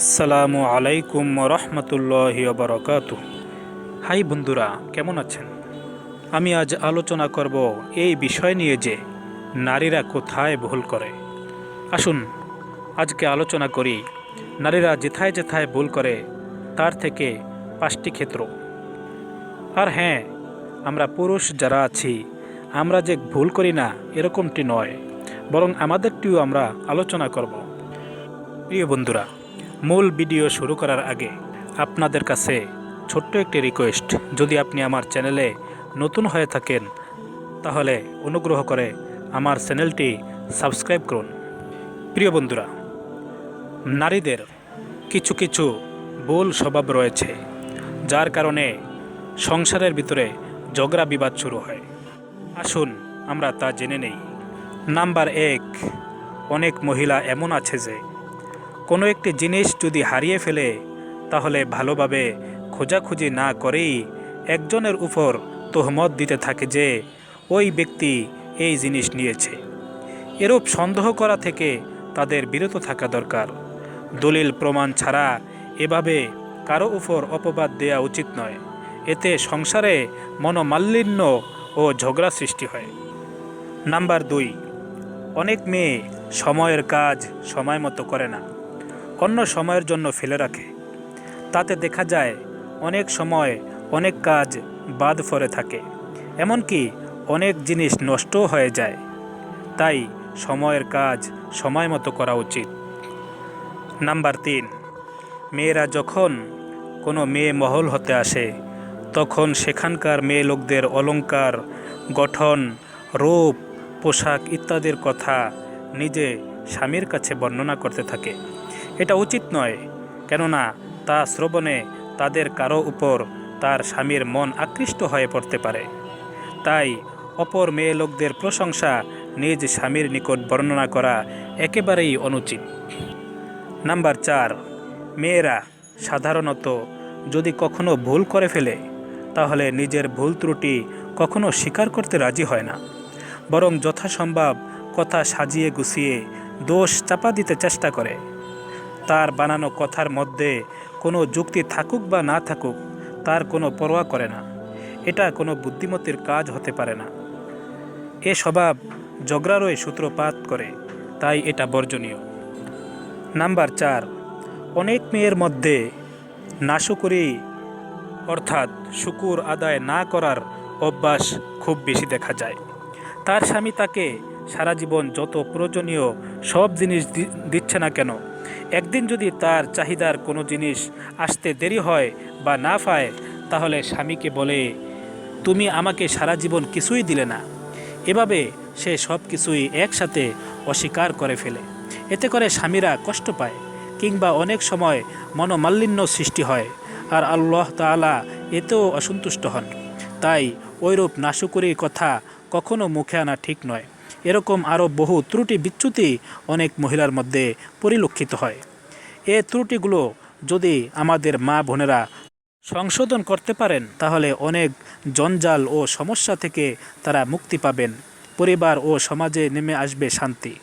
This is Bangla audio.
আসসালামু আলাইকুম রহমতুল্লাহি বরকাত হাই বন্ধুরা, কেমন আছেন? আমি আজ আলোচনা করব এই বিষয় নিয়ে যে নারীরা কোথায় ভুল করে। আসুন, আজকে আলোচনা করি নারীরা যেথায় যেথায় ভুল করে, তার থেকে পাঁচটি ক্ষেত্র। আর হ্যাঁ আমরা পুরুষ যারা আছি, আমরা যে ভুল করি না, এরকমটি নয়, বরং আমাদেরটিও আমরা আলোচনা করব। প্রিয় বন্ধুরা মূল ভিডিও শুরু করার আগে আপনাদের কাছে ছোট্ট একটি রিকোয়েস্ট যদি আপনি আমার চ্যানেলে নতুন হয়ে থাকেন, তাহলে অনুগ্রহ করে আমার চ্যানেলটি সাবস্ক্রাইব করুন। প্রিয় বন্ধুরা, নারীদের কিছু কিছু ভুল স্বভাব রয়েছে, যার কারণে সংসারের ভিতরে ঝগড়া বিবাদ শুরু হয়। আসুন আমরা তা জেনে নেই। নাম্বার এক, অনেক মহিলা এমন আছে যে কোনো একটি জিনিস যদি হারিয়ে ফেলে, তাহলে ভালোভাবে খোঁজাখুঁজি না করেই একজনের উপর তোহমত দিতে থাকে যে ওই ব্যক্তি এই জিনিস নিয়েছে। এরূপ সন্দেহ করা থেকে তাদের বিরত থাকা দরকার। দলিল প্রমাণ ছাড়া এভাবে কারও উপর অপবাদ দেয়া উচিত নয়। এতে সংসারে মনোমালিন্য ও ঝগড়া সৃষ্টি হয়। নাম্বার দুই, অনেক মেয়ে সময়ের কাজ সময় মতো করে না। অন্য সময়ের জন্য ফেলে রাখে। তাতে দেখা যায়, অনেক সময় অনেক কাজ বাদ ফরে থাকে, এমনকি অনেক জিনিস নষ্টও হয়ে যায়। তাই সময়ের কাজ সময় মতো করা উচিত। নাম্বার তিন, মেয়েরা যখন কোনো মেয়ে মহল হতে আসে, তখন সেখানকার মেয়ে লোকদের অলংকার, গঠন, রূপ, পোশাক ইত্যাদির কথা নিজে স্বামীর কাছে বর্ণনা করতে থাকে। এটা উচিত নয়, কেননা তা শ্রবণে তাদের কারও উপর তার স্বামীর মন আকৃষ্ট হয়ে পড়তে পারে। তাই অপর মেয়ে লোকদের প্রশংসা নিজ স্বামীর নিকট বর্ণনা করা একেবারেই অনুচিত। নাম্বার চার, মেয়েরা সাধারণত যদি কখনো ভুল করে ফেলে, তাহলে নিজের ভুল ত্রুটি কখনো স্বীকার করতে রাজি হয় না। বরং যথাসম্ভব কথা সাজিয়ে গুছিয়ে দোষ চাপা দিতে চেষ্টা করে। তার বানানো কথার মধ্যে কোনো যুক্তি থাকুক বা না থাকুক, তার কোনো পরোয়া করে না। এটা কোনো বুদ্ধিমতির কাজ হতে পারে না। এ স্বভাব ঝগড়ারই সূত্রপাত করে, তাই এটা বর্জনীয়। নাম্বার চার, অনেক মেয়ের মধ্যে নাশুকরি, অর্থাৎ শুকুর আদায় না করার অভ্যাস খুব বেশি দেখা যায়। তার স্বামী তাকে সারা জীবন যত প্রয়োজনীয় সব জিনিস দিচ্ছে না কেন একদিন যদি তার চাহিদার কোনো জিনিস আসতে দেরি হয় বা না পায়, তাহলে স্বামীকে বলে, তুমি আমাকে সারা জীবন কিছুই দিলে না। এভাবে সে সব কিছুই একসাথে অস্বীকার করে ফেলে। এতে করে স্বামীরা কষ্ট পায় কিংবা অনেক সময় মনোমালিন্য সৃষ্টি হয় আর আল্লাহ তাআলা এতেও অসন্তুষ্ট হন। তাই ওইরূপ নাশুকুরি কথা কখনো মুখে আনা ঠিক নয়। এরকম আরও বহু ত্রুটি বিচ্যুতি অনেক মহিলার মধ্যে পরিলক্ষিত হয়। এ ত্রুটিগুলো যদি আমাদের মা বোনেরা সংশোধন করতে পারেন, তাহলে অনেক জঞ্জাল ও সমস্যা থেকে তারা মুক্তি পাবেন। পরিবার ও সমাজে নেমে আসবে শান্তি।